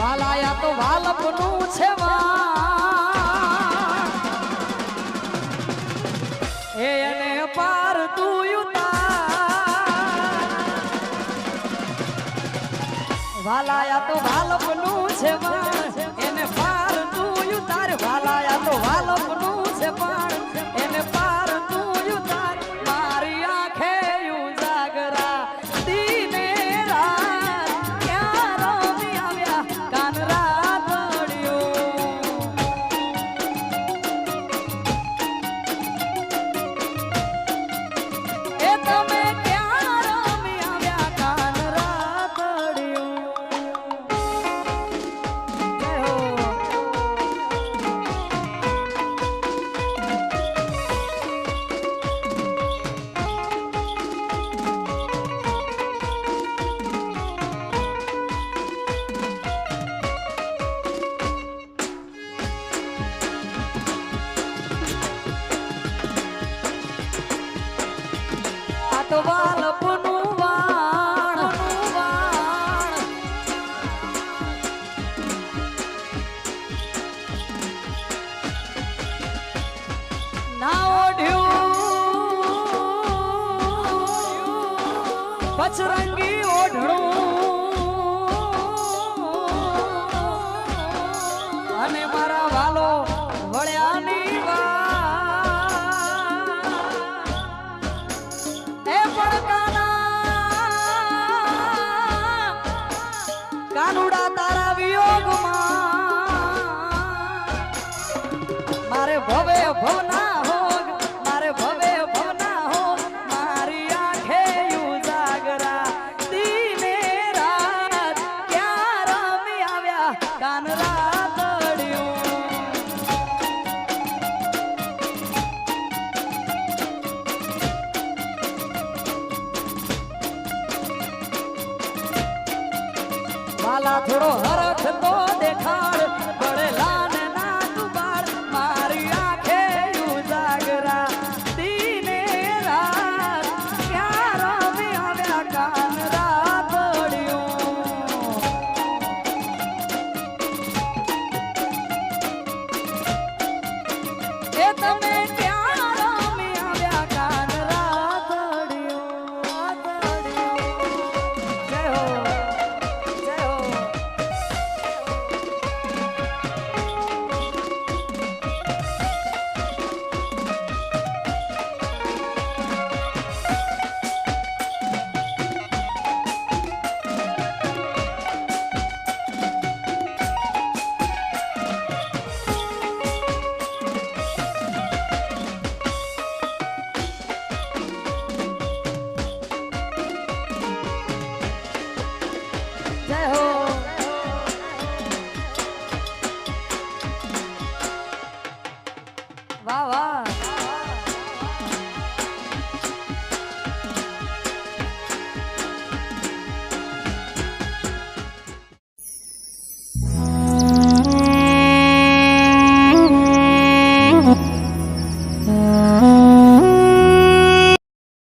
વાલાયા તો વાલપનું છે વા એને પાર તું વાલાયા તો વાલપનું છે વા એને પાર તું તાર વાલાયા તો પછરંગી ઓઢણું વાલા થોડો હરખ તો বাবা